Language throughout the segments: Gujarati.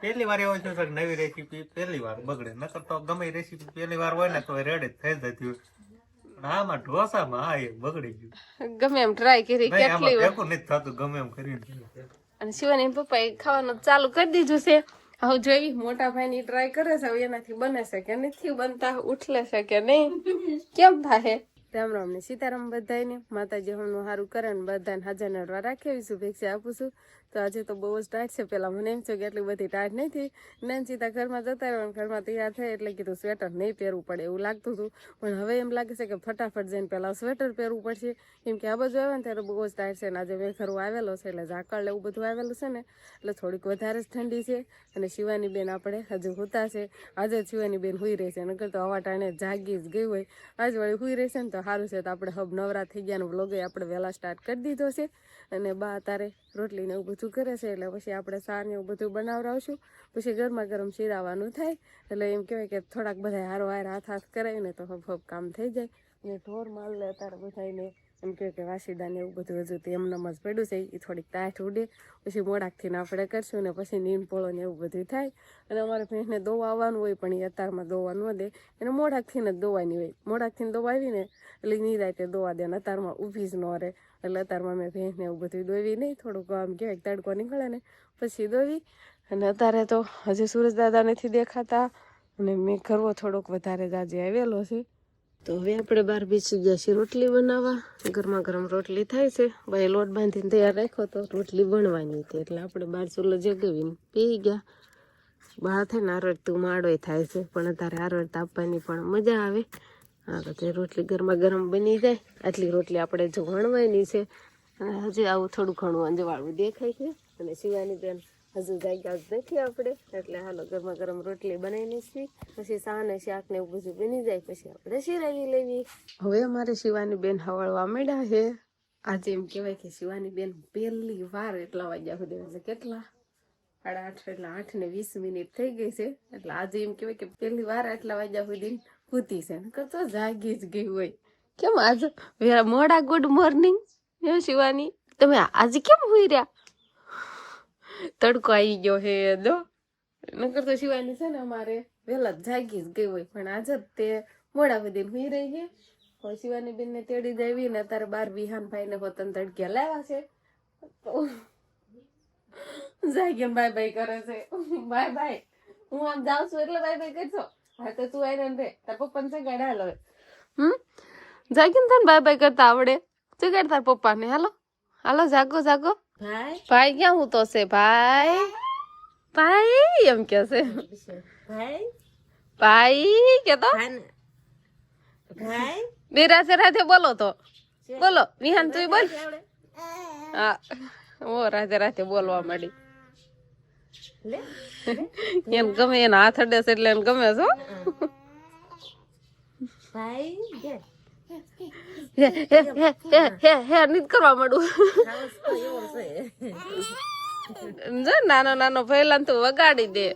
પહેલી વાર એવો થયો છે નવી રેસીપી પહેલી વાર બગડે. નકર તો ગમે રેસીપી પહેલી વાર હોય ને તો રેડી થઈ જતી હોય. આમાં ઢોસામાં આ એક બગડી ગયું. ગમે એમ ટ્રાય કરી કેટલી વાર? નથી થતું ગમે એમ કરીને અને શિવાની પપ્પાએ ખાવાનું ચાલુ કરી દીધું છે. હવે જોઈ મોટા ભાઈની ટ્રાય કરે છે હવે એનાથી બને છે કે નથી બનતા ઉઠલે છે કે નહીં? કેમ થાય રામ રામ ને સીતારામ બધાને માતાજી હમનું સારું કરે ને બધાને હાજર નડવા રાખી આવીશું ભેક્ષા આપું છું. તો આજે તો બહુ જ ટાઈટ છે. પેલા મને એમ છે કે એટલી બધી ટાઈટ નથી ને સીતા ઘરમાં જતા રહ્યો ઘરમાં તૈયાર થાય એટલે કીધું સ્વેટર નહીં પહેરવું પડે એવું લાગતું હતું. પણ હવે એમ લાગે છે કે ફટાફટ જઈને પહેલાં સ્વેટર પહેરવું પડશે. કેમ કે આ બાજુ આવે ને ત્યારે બહુ જ ટાઈટ છે અને આજે મેં ઘરું આવેલો છે એટલે ઝાકળ એવું બધું આવેલું છે ને એટલે થોડીક વધારે જ ઠંડી છે. અને શિવાની બેન આપણે હજુ હોતા છે. આજે શિવાની બેન હુઈ રહી છે. નકર તો હવા ટાણે જાગી જ ગઈ હોય. આજ વળી હુઈ રહેશે ને તો સારું છે. તો આપણે હબ નવરા થઈ ગયા વ્લોગે આપણે વહેલા સ્ટાર્ટ કરી દીધો છે. અને બા, તારે રોટલી ને એવું બધું કરે છે એટલે પછી આપણે સાર ને એવું બધું બનાવડાવશું. પછી ગરમા ગરમ શીરાવાનું થાય. એટલે એમ કહેવાય કે થોડાક બધા હારો હાર હાથ હાથ કરાય ને તો હબ હબ કામ થઈ જાય. અને ઢોર માલ લે અત્યારે બધાને એમ કહે કે વાસીદાને એવું બધું હજુ તો એમ નમજ પડ્યું છે. એ થોડીક તાઠ ઉડે. પછી મોડાકથી ને આપણે કરશું ને પછી પોળો ને એવું બધું થાય. અને અમારે ભેંસને દોવા આવવાનું હોય પણ એ અત્યારમાં દોવા ન દે. એને મોડાકથી ને જ દોવાની હોય. મોડાકથી દોવા આવીને એટલે નિરાયતે દોવા દે અને અત્યારમાં ઊભી જ ન રહે. એટલે અત્યારમાં મેં ભેંસને એવું બધું દોવી નહીં, થોડુંક આમ કહેવાય તડકો નીકળે ને પછી દોવી અને અત્યારે તો હજી સુરજ દાદા નથી દેખાતા અને મેં કરવો થોડોક વધારે જ આવેલો છે. તો હવે આપણે બાર બેસી ગયા છીએ રોટલી બનાવવા. ગરમા ગરમ રોટલી થાય છે. ભાઈ લોટ બાંધીને તૈયાર રાખ્યો તો રોટલી બનવાની હતી. એટલે આપણે બાર ચૂલો જગાવીને પી ગયા. બહાર થાય ને આરડતું માડો થાય છે. પણ અત્યારે આરડ તાપવાની પણ મજા આવે. હા, તો તે રોટલી ગરમા ગરમ બની જાય. આટલી રોટલી આપણે જો વણવાની છે. અને હજી આવું થોડું ઘણું અંજવાળું દેખાય છે. અને શિવાની બેન હજુ જાગ્યા નથી આપણે. એટલે હાલો ગરમા ગરમ રોટલી બનાવીને છીએ પછી સા ને શાક ને એવું બધું બની જાય, પછી આપણે શિરાવી લેવી. હવે અમારે શિવાની બેન હવાળવા માંડ્યા છે. આજે એમ કહેવાય કે શિવાની બેન પહેલી વાર એટલા વાગ્યા સુધી, એટલે કેટલા? સાડા આઠ એટલે આઠ ને વીસ મિનિટ થઈ ગઈ છે. એટલે આજે એમ કહેવાય કે પહેલી વાર આટલા વાગ્યા સુધી પૂતી છે. નકર તો જાગી જ ગઈ હોય. કેમ આજે મોડા ગુડ મોર્નિંગ હે શિવાની? તમે આજે કેમ હોઈ રહ્યા? તડકો આવી ગયો હે, દો. નકર તો શિવાની છે ને અમારે વહેલા જાગી જ ગઈ હોય. પણ આજે તે મોડા બધી હોઈ રહી છે હવે શિવાની બેન ને તેડી દેવી ને અત્યારે બાર વિહાન ભાઈ ને હોતન તડક્યા લાવ્યા છે. તો બાય બાય કરે છે. બાય બાય હું આમ જાઉં છું એટલે બાય બાય કરશો? હા તો તું આવીને રે તાર પપ્પાને છે ગાડા હાલો હમ? જાગીને તને બાય બાય કરતા આવડે. શું કાઢ તાર પપ્પાને? હાલો. હાલો જાગો જાગો. ભાઈ? ભાઈ ક્યાં હું તો છે? ભાઈ? ભાઈ એમ કે છે. ભાઈ? ભાઈ કે તો ભાઈ? બે રાતે રાતે બોલો તો. બોલો વિહાન તું બોલ. હા. ઓ રાતે રાતે બોલવા માંડી. એને ગમે એના હાથ અડે છે એટલે એને ગમે છો ભાઈ હે હે હે હે હે હે નીત કરવા માંડું. ખાવસ તો એવો છે જો નાનો નાનો પહેલા તું વગાડી દે.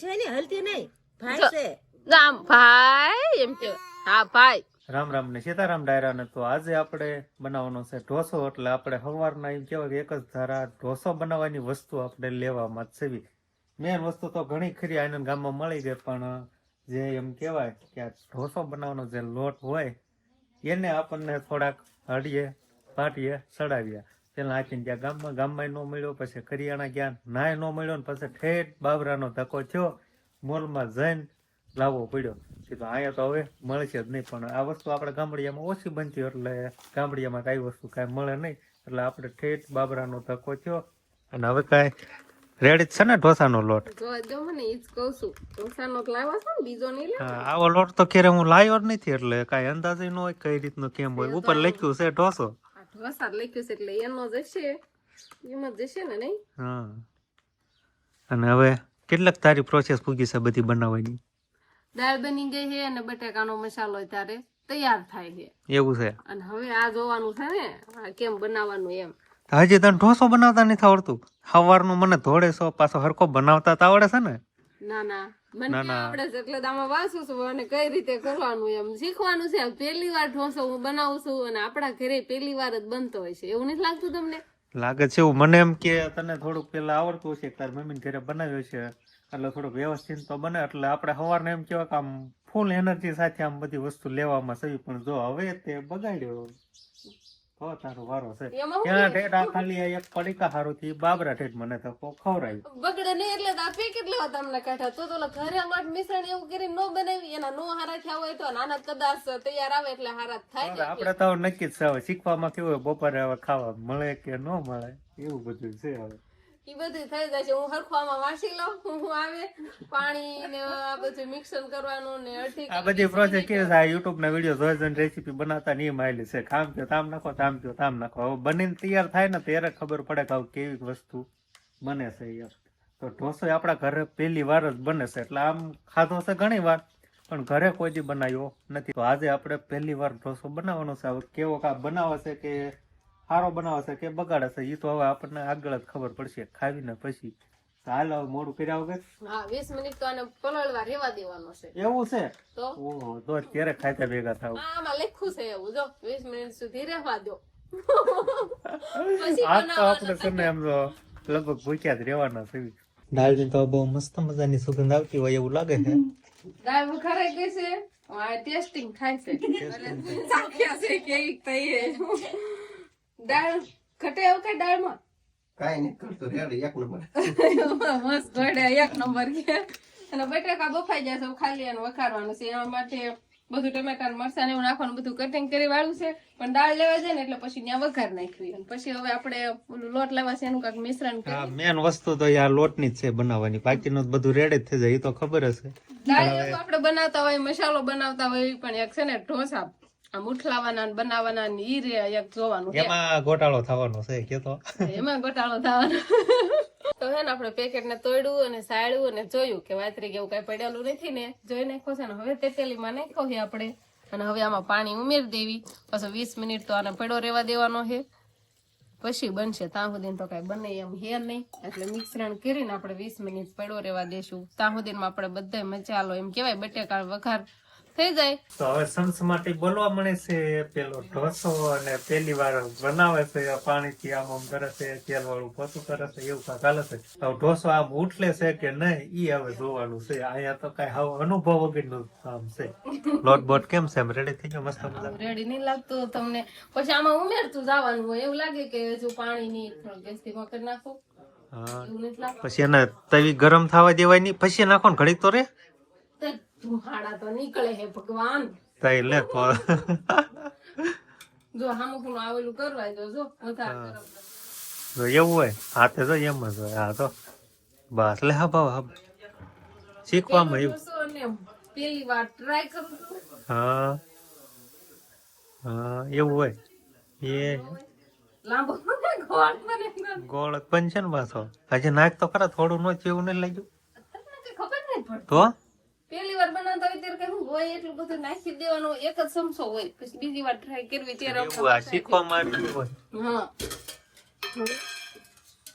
છે ને હલતી નહીં. ભાઈ છે. આમ ભાઈ એમ કે. હા ભાઈ. રામ રામ ને સીતારામ ડાયરા ને તો આજે આપણે બનાવવાનો છે ઢોસો એટલે આપણે સવારના એમ કહેવાય કે એક જ ધારા ઢોસો બનાવવાની વસ્તુ આપણે લેવામાં જ છે મેન વસ્તુ તો ઘણી ખરી આનંદ ગામમાં મળી ગઈ પણ જે એમ કહેવાય કે આ ઢોસો બનાવવાનો જે લોટ હોય, એને આપણને થોડાક હળીએ, પાટીએ ચડાવ્યા પેલા આંચીને ત્યાં ગામમાં ગામમાં ન મળ્યો, પછી કરિયાણા ગયા, નાય ન મળ્યો, ને પછી ઠેઠ બાબરાનો ધક્કો થયો, મોલમાં જઈને લાવવો પડ્યો. કીધું, અહીંયા તો હવે મળશે જ નહીં, પણ આ વસ્તુ આપણે ગામડિયામાં ઓછી બનતી એટલે ગામડિયામાં કઈ વસ્તુ કાંઈ મળે નહીં. એટલે આપણે ઠેઠ બાબરાનો ધક્કો થયો, અને હવે કાંઈ રેડી છે ને ઢોસાનો લોટ? જો મને ઈ જ કહું છું. ઢોસાનો જ લાવ્યા છો ને બીજો નહીં આવો લોટ તો ક્યારે હું લાવ્યો જ નથી એટલે કઈ અંદાજે ન હોય કઈ રીતનો કેમ હોય. ઉપર લખ્યું છે ઢોસો. ઢોસા લખ્યું છે એટલે એનો જશે એમાં જશે ને નહીં? હા. અને હવે કેટલાક તારી પ્રોસેસ પૂગી છે બધી બનાવવાની? દાળ બની ગઈ છે અને બટેકાનો મસાલો ત્યારે તૈયાર થાય છે. એવું છે? અને હવે આ જોવાનું છે ને કેમ બનાવવાનું એમ. હજી તને ઢોસો બનાવતા નથી આવડતું? સવારનું મને ધોળે સો પાછો હરકો બનાવતા તો આવડે છે ને? ના ના. મને આવડે છે? એટલે આમાં વાંચું છું અને કઈ રીતે કરવાનું એમ? શીખવાનું છે. પહેલી વાર ઢોસો હું બનાવું છું અને આપણા ઘરે પહેલી વાર જ બનતો હોય છે. એવું નથી લાગતું તમને? લાગે છે એવું. મને એમ કે તને થોડુંક પેલા આવડતું હશે તાર મમ્મીને ઘરે બનાવ્યો છે. એટલે થોડુંક વ્યવસ્થિત તો બને. એટલે આપણે સવારને એમ કહેવાય કે આમ ફૂલ એનર્જી સાથે આમ બધી વસ્તુ લેવામાં સહી. પણ જો હવે તે બગાડ્યો. તારો વારો છે. હું ઠેઠ આ ખાલી એક પડીકા હારું થી બાબરા ઠેઠ મને તો ખવડાવ્યું બગડે નહીં એટલે તો આ પેકેટ લેવા તમને કાઢ્યા? તો તો ઘરે લોટ મિશ્રણ એવું કરીને નો બનાવી એના નો હારા થયા હોય તો નાના કદાચ તૈયાર આવે એટલે હારા થાય આપણે તો નક્કી જ છે હવે શીખવામાં કેવું હોય બપોરે હવે ખાવા મળે કે ન મળે એવું બધું છે હવે. બધું થઈ છે. હું હરખવામાં વાસી લઉં હું આવે પાણી ને આ બધું મિક્સર કરવાનું ને અડધી આ બધી પ્રોસેસ કે છે આ યુટ્યુબ ના વીડિયો જોઈ જોઈને રેસીપી બનાવતા નિયમ આવેલી છે. ખામ કે તામ નાખો તામ કે તામ નાખો. હવે બનીને તૈયાર થાય ને ત્યારે ખબર પડે કે આવું કેવી વસ્તુ બને છે યાર. તો ઢોસો આપણા ઘરે પહેલી વાર જ બને છે. એટલે આમ ખાધો છે ઘણી વાર પણ ઘરે કોઈ દી બનાવ્યો નથી. તો આજે આપણે પહેલી વાર ઢોસો બનાવવાનો છે. હવે કેવો કા બનાવે છે કે સારો બનાવશે કે બગાડે છે એ તો હવે આપણને આગળ જ ખબર પડશે. ખાવીને પછી. હાલ હવે મોડું કર્યા વગર? હા વીસ મિનિટ તો આને પલળવા રેવા દેવાનો છે. એવું છે? તો? ઓહો તો ત્યારે ખાતા ભેગા થાવ. આ આમાં લખ્યું છે એવું. જો વીસ મિનિટ સુધી રહેવા દો. પછી તો આપણે છે એમ તો લગભગ ભૂખ્યા જ રહેવાના છે દાળની તો બહુ મસ્ત મજાની સુગંધ આવતી હોય એવું લાગે છે. દાળ વઘારાઈ કે છે. ટેસ્ટિંગ થાય છે. ચાખ્યા છે કેવી થઈ છે દાળ ઘટે એવું કઈ દાળમાં? કાંઈ નહીં કરતો રેડી એક નંબર. મસ્ત ઘડે એક નંબર કે અને બટાકા બફાઈ જાય ખાલી એને વઘારવાનું છે. એના માટે બધું ટમેટા ને ને એવું નાખવાનું બધું કટિંગ કરી વાળું છે. પણ દાળ લેવા જાય ને એટલે પછી ત્યાં વઘાર નાખવી. અને પછી હવે આપણે ઓલું લોટ લેવા છે એનું કાંઈક મિશ્રણ કરી મેન વસ્તુ તો યાર લોટની જ છે બનાવવાની. બાકીનું તો બધું રેડી જ થઈ જાય એ તો ખબર હશે. દાળ આપણે બનાવતા હોય મસાલો બનાવતા હોય પણ એક છે ને ઢોસા. આમ ઉઠલાવાના બનાવવાના ને ઈ રે એક જોવાનું એમાં ગોટાળો થવાનો છે કે તો એમાં ગોટાળો થવાનો. તો હે ને આપણે પેકેટ ને તોડ્યું અને સાળ્યું અને જોયું કે વાતરી કેવું કઈ પડેલું નથી ને. જોઈ નાખો છે ને હવે તેતેલીમાં નાખો છે આપણે. અને હવે આમાં પાણી ઉમેરી દેવી. પછી વીસ મિનિટ તો આને પડો રેવા દેવાનો છે. પછી બનશે ત્યાં સુધી તો કઈ બને એમ હે નહીં. એટલે મિશ્રણ કરીને આપણે વીસ મિનિટ પડો રેવા દેશું. ત્યાં સુધીમાં આપણે બધા મચાલો એમ કેવાય બટેકા વઘાર થઈ જાય. તો હવે સમસમાટી બોલવા મળે છે પેલો ઢોસો અને પેલી વાર બનાવે છે પાણીથી આમ આમ કરે છે તેલ વાળું પોતું કરે છે એવું હાલે છે. હવે ઢોસો આમ ઉઠલે છે કે નહીં ઈ હવે જોવાનું છે. અહીંયા તો કઈ હવે અનુભવ વગરનું કામ છે. લોટ બોટ કેમ છે? રેડી થઈ ગયો મસ્ત મજા રેડી નહીં લાગતું તમને. પછી આમાં ઉમેરતું જવાનું હોય એવું લાગે કે જો પાણી ની થોડું ગેસથી કરી નાખું. પછી એને તવી ગરમ થવા દેવાય નહીં પછી નાખો ને ઘડીક તો રે. તે ધુમાડા તો નીકળે હે ભગવાન. તઈ લે જો હામુખનું આવેલું કરવા જો જો વધારે જો એવું હોય હાથે તો એમ જ હોય હા તો. બસ લે હા ભાવ હા. શીખવામાં એવું પેલી વાર ટ્રાય કરું હા. હા એવું હોય. એ. લાંબો ગોળ ગોળ પણ છે ને પાછો. હજી નાખ તો ખરા થોડું નો એવું નહીં લાગ્યું તો? પેલી વાર બનાવતા હોય ત્યારે કઈ હોય? એટલું બધું નાખી દેવાનું. એક જ ચમચો હોય. પછી બીજી વાર ટ્રાય કરવી ત્યારે શીખવામાં આવ્યું હોય. હા.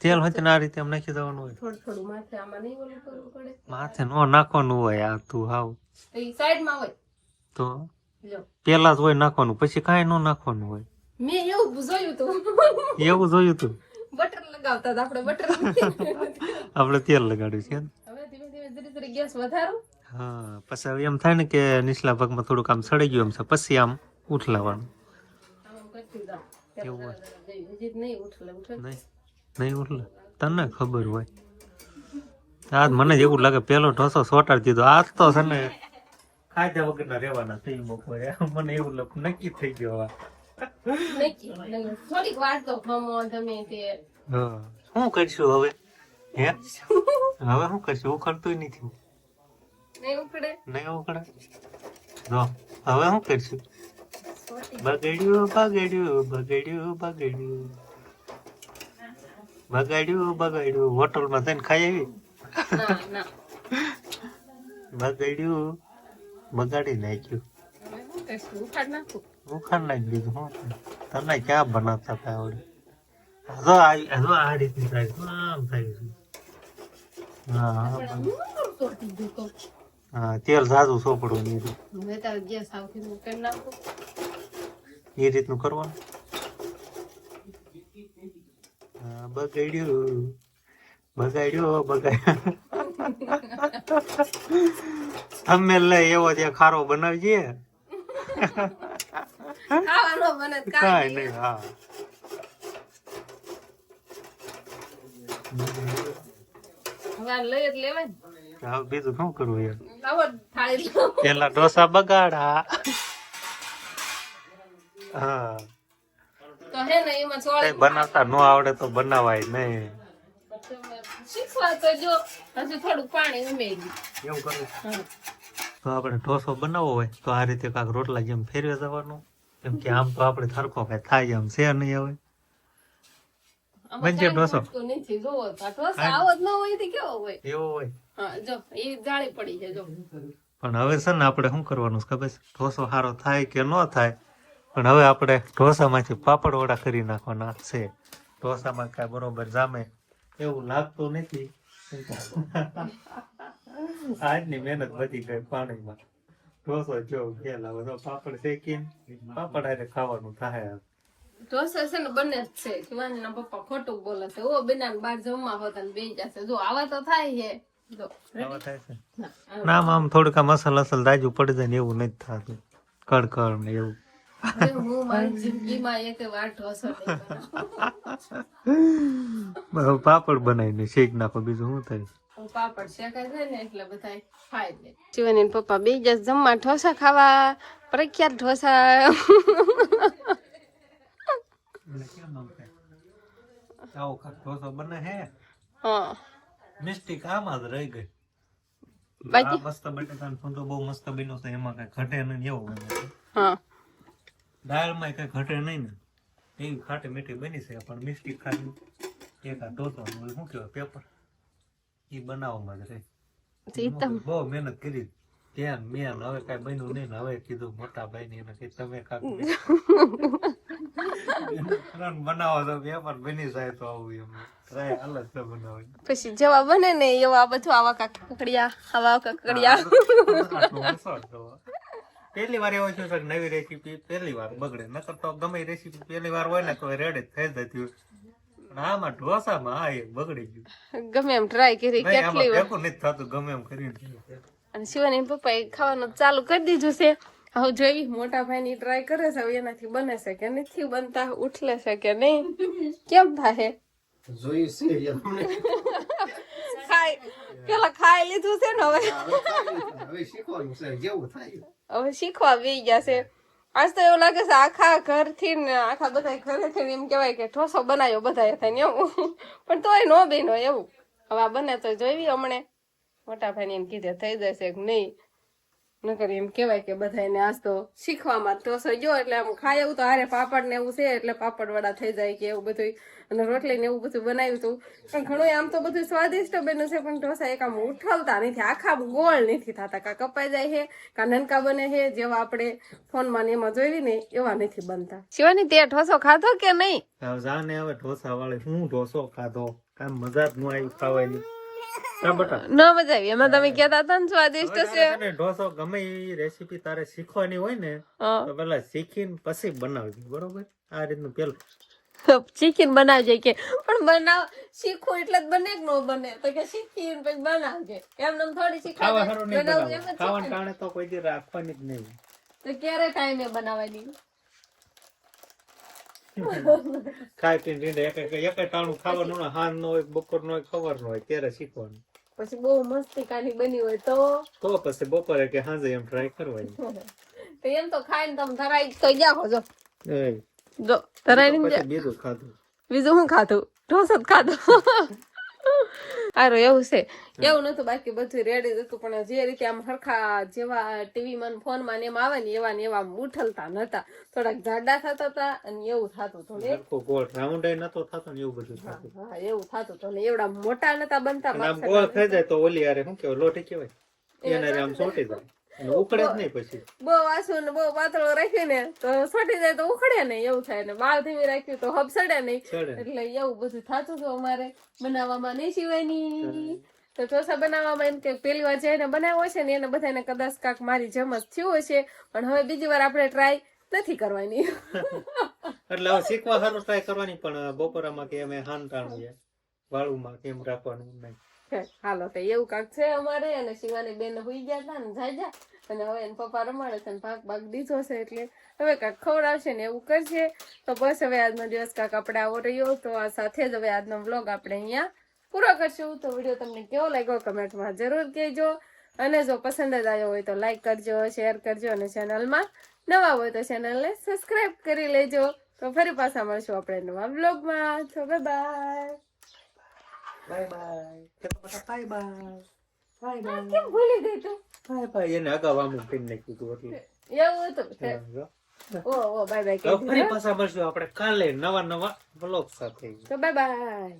તેલ હોય તેના આ રીતે એમ નાખી દેવાનું હોય. થોડું થોડું માથે આમાં નહીં ઓલું કરવું પડે. માથે નો નાખવાનું હોય આ તું હાવ. એ સાઈડમાં હોય. તો પેલા જ હોય નાખવાનું પછી કાંઈ નો નાખવાનું હોય. મેં એવું જોયું તું. એવું જોયું તું? બટર લગાવતા આપણે બટર. આપણે તેલ લગાડ્યું છે હવે ધીમે ધીમે ધીરે ધીરે ગેસ વધારો. હા પછી હવે એમ થાય ને કે નીચલા ભાગમાં થોડુંક આમ સડી ગયું એમ છે પછી આમ ઉઠલાવાનું. એવું હોય. નહીં ઉઠલે તને ખબર હોય. આજ મને જ એવું લાગે પેલો ઢોસો સોટાડી દીધો. આજ તો છે ને ખાધા વગરના રહેવાના થઈ બપોરે. મને એવું લખું નક્કી થઈ ગયો હવે. થોડીક વાર તો ખમો તમે તે. હા. શું કરશું હવે? હે? હવે શું કરશું? ઉખડતું નથી. નહીં ઉખડે? નહીં જો હવે શું કરશું? બગડ્યું બગડ્યું બગડ્યું બગડ્યું. બગાડ્યું બગાડ્યું. હોટલમાં જઈને ખાઈ આવી? બગાડ્યું બગાડી નાખ્યું? ઉખાડ નાખી? દીધું હું તને ક્યાં બનાવતા હતા આવડે? જો આ જો આ રીતની થાય આમ થાય. હા તેલ ઝાઝું સોપડવું એ રીત- ગેસ આવતી હું કરી એ રીતનું કરવાનું. બગાડ્યું. બગાડ્યો બગાડ્યો. તમે લઈ એવો ત્યાં ખારો બનાવજે કાંઈ નહીં. હા. હવે લઈ જ લેવાય હવે બીજું શું કરવું યાર? પેલા ઢોસા બગાડા. હા. બનાવતા ન આવડે તો બનાવાય નહીં શીખવા તો જો હજુ થોડું પાણી ઉમેરી એવું કરવું તો આપણે ઢોસો બનાવવો હોય તો આ રીતે કાંક રોટલા જેમ ફેરવે જવાનું. કેમ કે આમ તો આપણે સરખો કઈ થાય એમ છે નહીં હવે. બનશે ઢોસો? એવો હોય. હા જો એ જાળી પડી છે જો. પણ હવે છે ને આપણે શું કરવાનું છે ખબર છે? ઢોસો સારો થાય કે ન થાય? પણ હવે આપણે ઢોસામાંથી પાપડ વડા કરી નાખવાના છે. ઢોસામાં કાંઈ બરોબર જામે એવું લાગતું નથી. આજની મહેનત બધી ગઈ પાણીમાં. ઢોસો જો ખેલ બધો પાપડ શેકીને પાપડ હારે ખાવાનું થાય ઢોસા છે ને બને જ છે. શિવાની પપ્પા ખોટું બોલે છે. ઓ બેના બાર જમવા હોતા ને બે જશે. જો આવા તો થાય છે ના, આમ આમ થોડુંક આમ અસલ અસલ દાજુ પડી જાય ને એવું નથી થતું. કડકડ ને એવું. પાપડ બનાવીને શેક નાખો બીજું શું થાય? પાપડ શેકાય છે ને એટલે બધા ખાઈ શિવાની પપ્પા બે જસ જમવા ઢોસા ખાવા પ્રખ્યાત ઢોસા. આવો ઢોસો બને હે. હા. મિસ્ટેક આમાં જ રહી ગઈ. બાકી? મસ્ત બટેટાનો ફૂંદો બહુ મસ્ત બન્યો છે એમાં કઈ ઘટે નહીં એવું બને છે. હા. દાળમાં કઈ ઘટે નહીં ને. એવી ખાટી મીઠી બની છે પણ મિસ્ટેક ખાલી એક આ ઢોસો ને શું કહેવાય પેપર એ બનાવવામાં જ રહી. તો બહુ મહેનત કરી ત્યાં મેન હવે કઈ બન્યું નહીં ને હવે કીધું મોટા ભાઈ ને એને કઈ તમે કાંક બનાવો તો પેપર બની જાય તો આવું એમ. ટ્રાય અલગ તો બનાવી પછી જેવા બને ને એવા બધું આવા કાક કકડિયા આવા કકડિયા. પહેલી વાર એવો છે નવી રેસીપી પહેલી વાર બગડે. નકર તો ગમે રેસીપી પહેલી વાર હોય ને તો રેડી જ થઈ જતી આમાં ઢોસામાં આ એ બગડી ગયું. ગમે એમ ટ્રાય કરી કેટલી વાર? નથી થતું ગમે એમ કરી અને શિવાની પપ્પાએ ખાવાનું ચાલુ કરી દીધું છે. હવે જોઈ મોટા ભાઈની ટ્રાય કરે છે હવે એનાથી બને છે કે નથી બનતા ઉઠલે છે કે નહીં? કેમ થાય? જોઈ છે. ખાઈ પેલા ખાઈ લીધું છે ને હવે? હવે શીખવાનું છે જેવું થાય. હવે શીખવા બે ગયા છે. આજ તો એવું લાગે છે આખા ઘરથી ને આખા બધા ઘરેથી એમ કહેવાય કે ઢોસો બનાવ્યો બધા થાય ને એવું. પણ તોય નો બેનો એવું. હવે આ બને તો જોઈ હમણે. મોટા ભાઈને એમ કીધે થઈ જશે કે નહીં? નકર એમ કહેવાય કે બધાને આજ તો શીખવામાં તો જો એટલે આમ ખાય એવું તો હારે પાપડ ને એવું છે એટલે પાપડ વડા થઈ જાય કે એવું બધું અને રોટલી ને એવું બધું બનાવ્યું હતું પણ ઘણું આમ તો બધું સ્વાદિષ્ટ બન્યું છે પણ ઢોસા એક આમ ઉઠલતા નથી. આખા ગોળ નથી થતા. કા કપાઈ જાય છે કા નનકા બને છે જેવા આપણે ફોનમાં ને એમાં જોઈ ને એવા નથી બનતા. શિવાની તે ઢોસો ખાધો કે નહીં? હવે ઢોસા વાળી હું ઢોસો ખાધો? કાંઈ મજા જ ન આવી ખાવાની. ન મજા આવી એમાં તમે કહેતા હતા ને સ્વાદિષ્ટ છે. ઢોસો ગમે એ રેસીપી તારે શીખવાની હોય ને તો પેલા શીખીને પછી બનાવજો બરોબર? આ રીતનું પેલું. શીખીને બનાવજે કે પણ બનાવ શીખો એટલે જ બને કે ન બને? તો કે શીખીને પછી બનાવજે. એમ એમ થોડી ખાવા શીખવા સારું નહીં બનાવવું બનાવવું. એમ જ ખાવાને. ટાણે તો કોઈ દી રાખવાની જ નહીં. તો ક્યારે ટાઈમે બનાવવાની? ખાઈ પીને રીંડે એક એક એક ટાણું ખાવાનું હોય હાન નો હોય બપોર નો હોય ખબર નો હોય ત્યારે શીખવાનું. પછી બહુ મસ્તી કાની બની હોય તો? તો પછી બપોરે કે હાજે એમ ટ્રાય કરવાની. તો એમ તો ખાઈને તમે ધરાઈ તો જાઓ જો. જો ધરાઈ બીજું ખાધું. બીજું શું ખાધું? ઢોસ જ ખાધું. સારું એવું છે. એવું નતું બાકી બધું રેડી જ હતું પણ જે રીતે આમ હરખા જેવા ટીવી માં ફોનમાં ને એમ આવે ને એવા ને એવા ઉઠલતા નતા. થોડાક જાડા થતા હતા અને એવું થતું હતું ગોળ રાઉન્ડ નતો થતો ને એવું બધું થતું. હા એવું થતું હતું એવડા મોટા નતા બનતા ગોળ થઈ જાય તો ઓલી યારે શું કેવાય લોટી કેવાય એને આમ સોટી જાય. અને જ નહીં પછી. બહુ આસુ ને બહુ પાતળો રાખ્યું ને તો છોટી જાય તો ઉખડે નહીં એવું થાય ને બાળ ધીમી રાખ્યું તો હબ નહીં. એટલે એવું બધું થતું હતું અમારે બનાવવામાં નહીં સિવાયની તો ઢોસા બનાવવામાં એમ કે પેલી વાર જેને બનાવ્યો છે ને એને બધાને કદાચ કાક મારી જેમ જ થયું હશે પણ હવે બીજી વાર આપણે ટ્રાય નથી કરવાની. એટલે હવે શીખવા સારું ટ્રાય કરવાની પણ બપોરામાં કે અમે હાન છે વાળુમાં કેમ રાખવાનું નહીં. હાલો, તો એવું કાંક છે અમારે અને શિવાની બેન હુઈ ગયા હતા ને જાજા અને હવે એને પપ્પા રમાડે છે ભાગ ભાગ દીધો છે એટલે હવે કાંક ખવડાવશે ને એવું કરશે. તો બસ હવે આજનો દિવસ કાંક આપણે આવો રહ્યો. તો આ સાથે જ હવે આજનો વ્લોગ આપણે અહીંયા પૂરો કરશું. તો વીડિયો તમને કેવો લાગ્યો કમેન્ટમાં જરૂર કહેજો. અને જો પસંદ જ આવ્યો હોય તો લાઈક કરજો શેર કરજો અને ચેનલમાં નવા હોય તો ચેનલને સબસ્ક્રાઇબ કરી લેજો. તો ફરી પાછા મળશું આપણે નવા વ્લોગમાં. તો bye bye bye bye bye bye bye bye કેમ ભૂલી ગઈ તું? બાય બાય એને અગાઉ આમ કરી નાખ્યું હતું એટલે. એવું હતું. ઓ ઓ બાય બાય તો ફરી પાછા મળશું આપણે કાલે નવા નવા બ્લોગ સાથે. તો બાય બાય